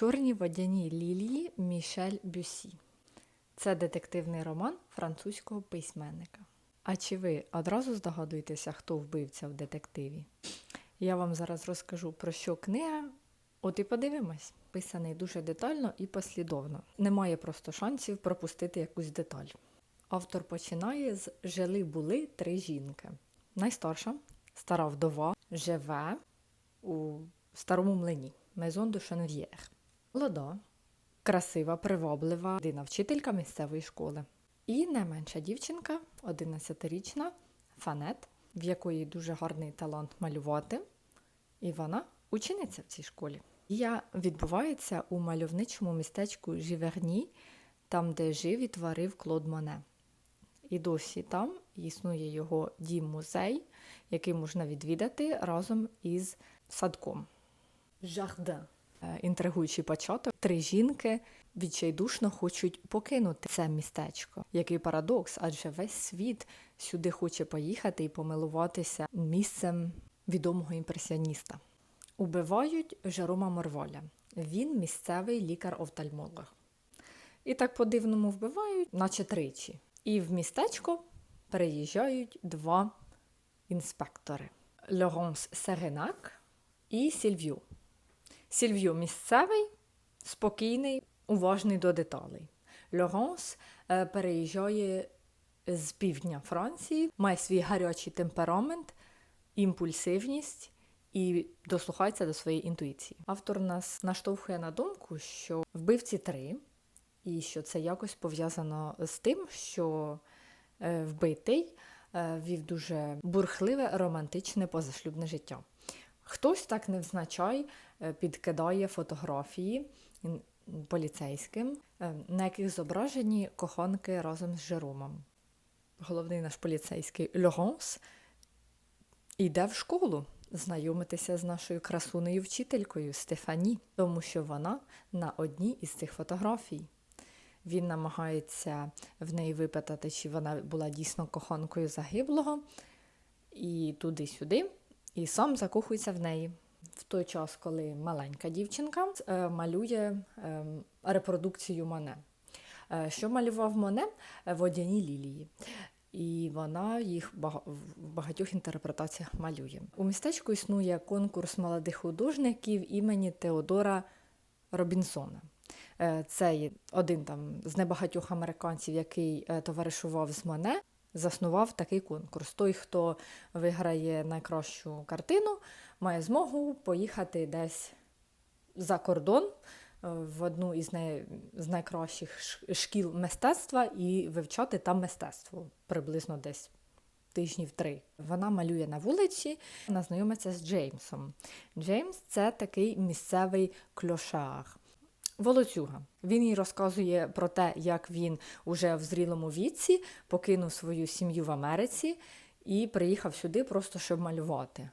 Чорні водяні лілії Мішель Бюсі. Це детективний роман французького письменника. А чи ви одразу здогадуєтеся, хто вбивця в детективі? Я вам зараз розкажу про що книга. От і подивимось. Писаний дуже детально і послідовно. Немає просто шансів пропустити якусь деталь. Автор починає з Жили були три жінки. Найстарша, стара вдова, живе у старому млині Мезон до Шанв'єр. Молода, красива, приваблива дина вчителька місцевої школи. І найменша дівчинка, 11-річна Фанет, в якої дуже гарний талант малювати. І вона учениця в цій школі. Дія відбувається у мальовничому містечку Жіверні, там, де жив і творив Клод Моне. І досі там існує його дім-музей, який можна відвідати разом із садком. Жардин. Е, Інтригуючий початок. Три жінки відчайдушно хочуть покинути це містечко. Який парадокс, адже весь світ сюди хоче поїхати і помилуватися місцем відомого імпресіоніста. Убивають Жерома Морволя. Він місцевий лікар-офтальмолог. І так по-дивному вбивають, наче тричі. І в містечко переїжджають два інспектори: Лоронс Серенак і Сільв'ю. Сільв'ю місцевий, спокійний, уважний до деталей. Лоронс е, переїжджає з півдня Франції, має свій гарячий темперамент, імпульсивність і дослухається до своєї інтуїції. Автор нас наштовхує на думку, що вбивці три, і що це якось пов'язано з тим, що е, вбитий е, вів дуже бурхливе романтичне позашлюбне життя. Хтось так невзначай е, підкидає фотографії поліцейським, е, на яких зображені коханки разом з Жеромом. Головний наш поліцейський Лоронс йде в школу знайомитися з нашою красунею вчителькою Стефані, тому що вона на одній із цих фотографій. Він намагається в неї випитати, чи вона була дійсно коханкою загиблого, і туди-сюди, і сам закохується в неї. В той час, коли маленька дівчинка е, малює е, репродукцію Моне. Е, Що малював Моне? Водяні лілії. І вона їх в багатьох інтерпретаціях малює. У містечку існує конкурс молодих художників імені Теодора Робінсона. Це один там з небагатьох американців, який товаришував з Моне, заснував такий конкурс. Той, хто виграє найкращу картину, має змогу поїхати десь за кордон е, в одну із, най... з найкращих шкіл мистецтва і вивчати там мистецтво приблизно десь тижнів три. Вона малює на вулиці, вона знайомиться з Джеймсом. Джеймс це такий місцевий клошар. Волоцюга. Він їй розказує про те, як він уже в зрілому віці покинув свою сім'ю в Америці і приїхав сюди просто щоб малювати.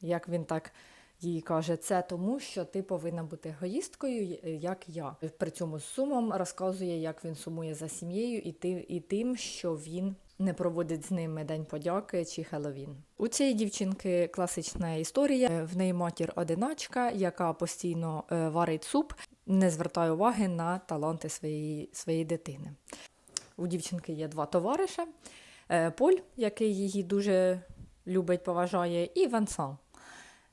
Як він так їй каже, це тому, що ти повинна бути егоїсткою, як я. При цьому з сумом розказує, як він сумує за сім'єю і тим, і тим, що він не проводить з ними День подяки чи Хеллоуін. У цієї дівчинки класична історія. В неї матір одиначка, яка постійно е, варить суп, не звертає уваги на таланти своєї, своєї дитини. У дівчинки є два товариша: Е, Поль, який її дуже любить, поважає, і Вансан,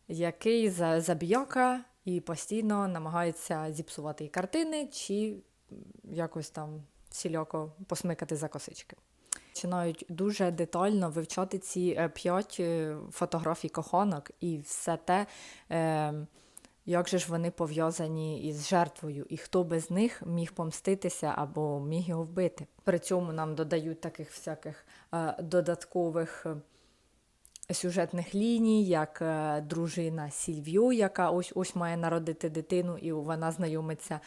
який за- забіяка і постійно намагається зіпсувати картини чи якось там всіляко посмикати за косички. Починають дуже детально вивчати ці е, п'ять е, фотографій коханок і все те, е, як же ж вони пов'язані із жертвою, і хто без них міг помститися або міг його вбити. При цьому нам додають таких всяких додаткових. Сюжетних ліній, як дружина Сільвію, яка ось ось має народити дитину, і вона знайомиться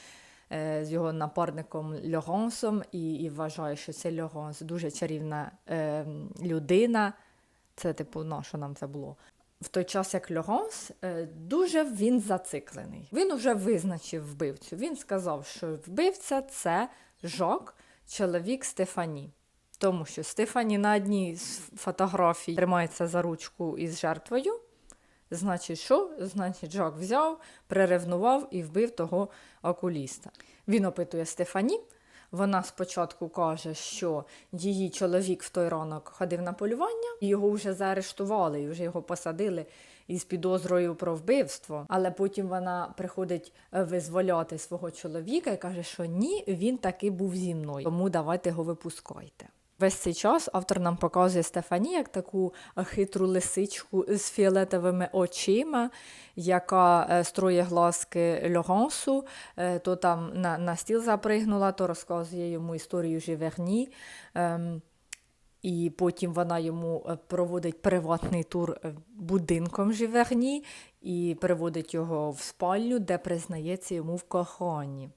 з його напарником Лорансом і, і вважає, що це Лоранс дуже чарівна е, людина. Це, типу, на що нам це було? В той час, як Лоранс, е, дуже він зациклений. Він вже визначив вбивцю. Він сказав, що вбивця це Жак, чоловік Стефані. Тому що Стефані на одній з фотографій тримається за ручку із жертвою, Значить, що? Значить, Жак взяв, приревнував і вбив того окуліста. Він опитує Стефані. Вона спочатку каже, що її чоловік в той ранок ходив на полювання, і його вже заарештували, і вже його посадили із підозрою про вбивство. Але потім вона приходить е, визволяти свого чоловіка і каже, що ні, він таки був зі мною, тому давайте його випускайте. Весь цей час автор нам показує Стефані як таку хитру лисичку з фіолетовими очима, яка е, строє глазки Лорансу, е, то там на, на стіл запригнула, то розказує йому історію Живерні. Ем, і потім вона йому е, проводить приватний тур е, будинком Живерні і приводить його в спальню, де признається йому в коханні.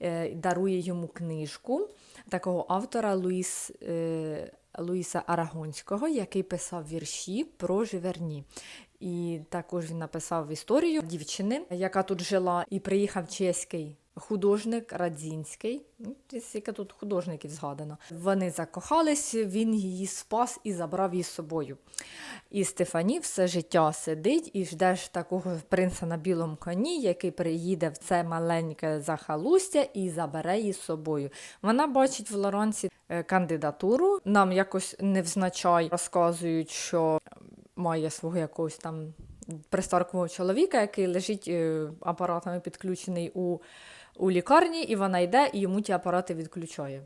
Е, Дарує йому книжку такого автора Луїс, е, Луїса Арагонського, який писав вірші про Живерні. І також він написав історію дівчини, яка тут жила, і приїхав чеський художник Радзінський. Ну, тут художників згадано. Вони закохались, він її спас і забрав її з собою. І Стефані все життя сидить і жде ж такого принца на білому коні, який приїде в це маленьке захалустя і забере її з собою. Вона бачить в Лоранці е, кандидатуру. Нам якось невзначай розказують, що має свого якогось там пристаркового чоловіка, який лежить е, апаратами підключений у, у лікарні, і вона йде і йому ті апарати відключає.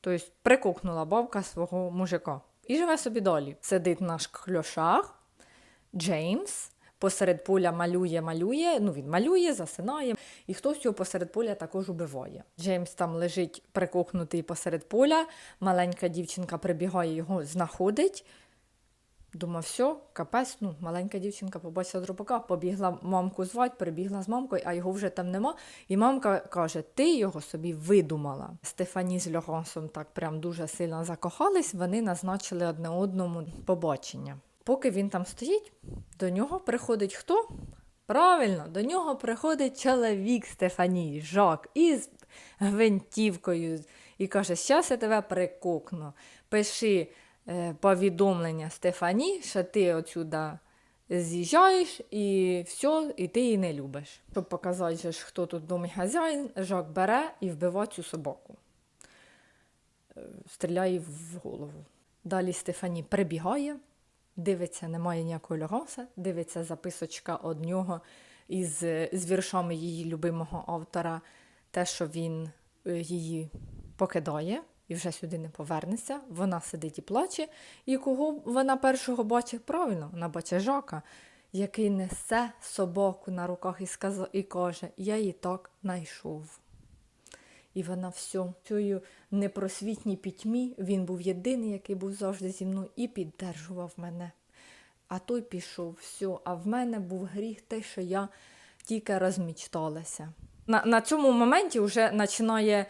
Тобто прикукнула бабка свого мужика. І живе собі далі. Сидить на кльошах, Джеймс. Посеред поля малює, малює, ну він малює, засинає, і хтось його посеред поля також убиває. Джеймс там лежить прикохнутий посеред поля, маленька дівчинка прибігає, його знаходить. Думав, все, капець, ну, маленька дівчинка побачила дробака, побігла мамку звати, прибігла з мамкою, а його вже там нема. І мамка каже: ти його собі видумала. Стефані з Льогансом так прям дуже сильно закохались, вони назначили одне одному побачення. Поки він там стоїть, до нього приходить хто? Правильно, до нього приходить чоловік Стефані, Жак, із гвинтівкою і каже: Щас я тебе прикокну. Пиши повідомлення Стефані, що ти отсюда з'їжджаєш і все, і ти її не любиш. Щоб показати, хто тут домий хазяїн, Жак бере і вбиває цю собаку. Е, Стріляє в голову. Далі Стефані прибігає, дивиться, немає ніякого льоганса, дивиться записочка од нього із, з віршами її любимого автора, те, що він е, її покидає і вже сюди не повернеться. Вона сидить і плаче. І кого вона першого бачить правильно? Вона бачить Жака, який несе собаку на руках і, сказа, і каже: Я її так знайшов. І вона все, в цій непросвітній пітьмі, він був єдиний, який був завжди зі мною і піддержував мене. А той пішов, все, а в мене був гріх те, що я тільки розмічталася. На, на цьому моменті вже починає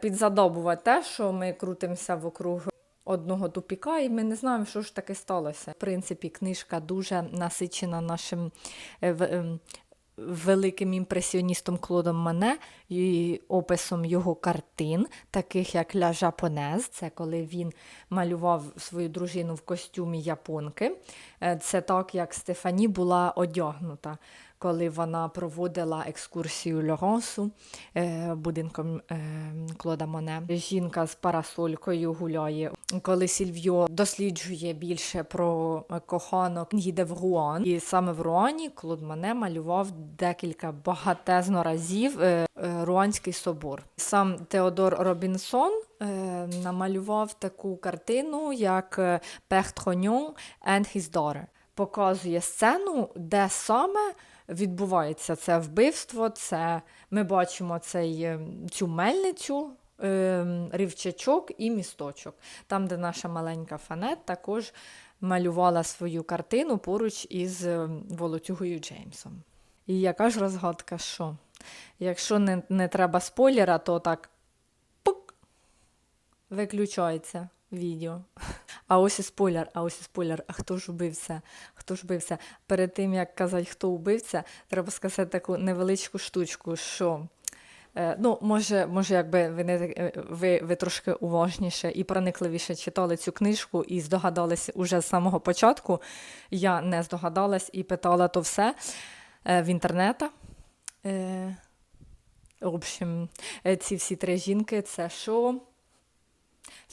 підзадобувати те, що ми крутимося вокруг одного тупіка, і ми не знаємо, що ж таке сталося. В принципі, книжка дуже насичена нашим е, ем, великим імпресіоністом Клодом Мане і описом його картин, таких як Ля Жапонез, це коли він малював свою дружину в костюмі японки. Е, Це так, як Стефані була одягнута, коли вона проводила екскурсію Лорансу е, будинком е, Клода Моне. Жінка з парасолькою гуляє. Коли Сільвіо досліджує більше про коханок, їде в Руан. І саме в Руані Клод Моне малював декілька багатезно разів е, Руанський собор. Сам Теодор Робінсон намалював таку картину, як Père and his daughter. Показує сцену, де саме відбувається це вбивство. Це ми бачимо цей, е, цю мельницю, е, рівчачок і місточок. Там, де наша маленька Фанет також малювала свою картину поруч із е, Волоцюгою Джеймсом. І яка ж розгадка, що? Якщо не, не треба спойлера, то так пук, виключається відео. А ось і спойлер, а ось і спойлер. А хто ж убився? Хто ж убився? Перед тим як казати, хто убивця, треба сказати таку невеличку штучку, що Е, ну, може, може, якби ви не е, ви, ви трошки уважніше і проникливіше читали цю книжку і здогадались уже з самого початку. Я не здогадалась і питала то все е, в інтернетах. В общем, ці всі три жінки це що?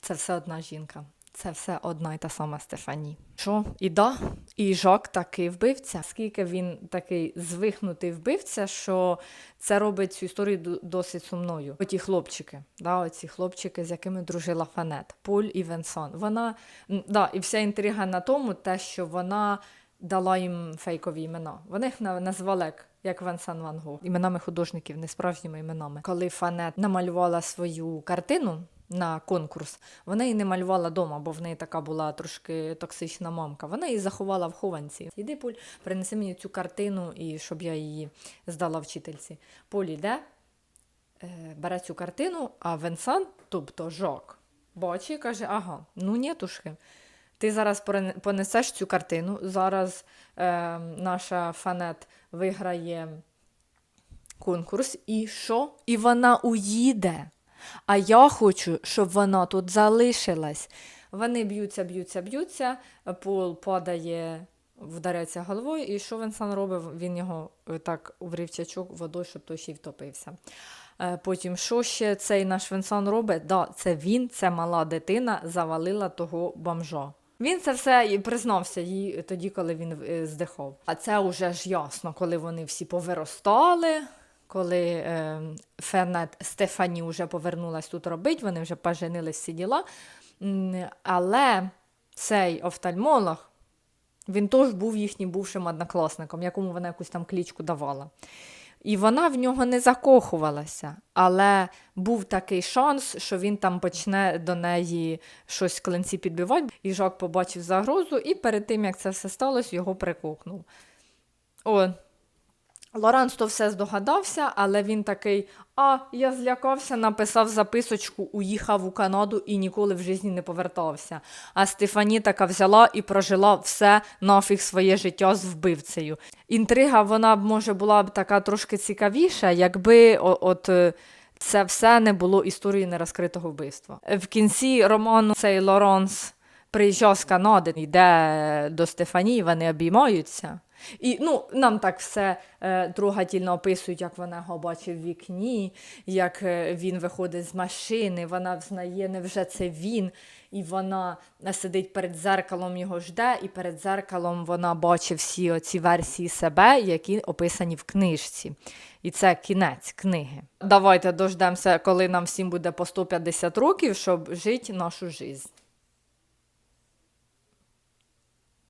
Це все одна жінка. Це все одна і та сама Стефані. Що? І да, і Жак такий вбивця. Скільки він такий звихнутий вбивця, що це робить цю історію досить сумною. Оті хлопчики, да, оці хлопчики, з якими дружила Фанет, Поль і Венсон. Вона, да, і вся інтрига на тому, те, що вона дала їм фейкові імена. Вони їх назвали як, як Венсан Ван Гог, іменами художників, не справжніми іменами. Коли Фанет намалювала свою картину. На конкурс вона її не малювала вдома, бо в неї така була трошки токсична мамка. Вона її заховала в хованці. Іди, Поль, принеси мені цю картину, і щоб я її здала вчительці. Поль іде, е, бере цю картину, а Венсан, тобто Жок, бачить і каже: ага, ну нєтушки. Ти зараз понесеш цю картину. Зараз е, наша фанет виграє конкурс, і що? І вона уїде. А я хочу, щоб вона тут залишилась. Вони б'ються, б'ються, б'ються, пол падає, вдаряється головою, і що Венсан робив? Він його е, так в рівчачок водою, щоб той ще й втопився. Е, Потім, що ще цей наш Венсан робить? Да, це він, це мала дитина, завалила того бомжа. Він це все і признався їй тоді, коли він е, здихав. А це вже ж ясно, коли вони всі повиростали, коли е, Фернет Стефані вже повернулась тут робити, вони вже поженились всі діла. Але цей офтальмолог, він теж був їхнім бувшим однокласником, якому вона якусь там клічку давала. І вона в нього не закохувалася, але був такий шанс, що він там почне до неї щось клинці підбивати. І Жак побачив загрозу, і перед тим, як це все сталося, його прикокнув. О, Лоранс то все здогадався, але він такий: а, я злякався, написав записочку, уїхав у Канаду і ніколи в житті не повертався. А Стефані така взяла і прожила все нафіг своє життя з вбивцею. Інтрига, вона б, може, була б така трошки цікавіша, якби от. е, Це все не було історією нерозкритого вбивства. В кінці роману цей Лоранс приїжджав з Канади, йде до Стефанії, вони обіймаються. І ну, нам так все е, трогательно описують, як вона його бачить в вікні, як е, він виходить з машини, вона взнає, невже це він, і вона е, сидить перед зеркалом, його жде, і перед зеркалом вона бачить всі оці версії себе, які описані в книжці. І це кінець книги. Давайте дождемося, коли нам всім буде по 150 років, щоб жити нашу життя.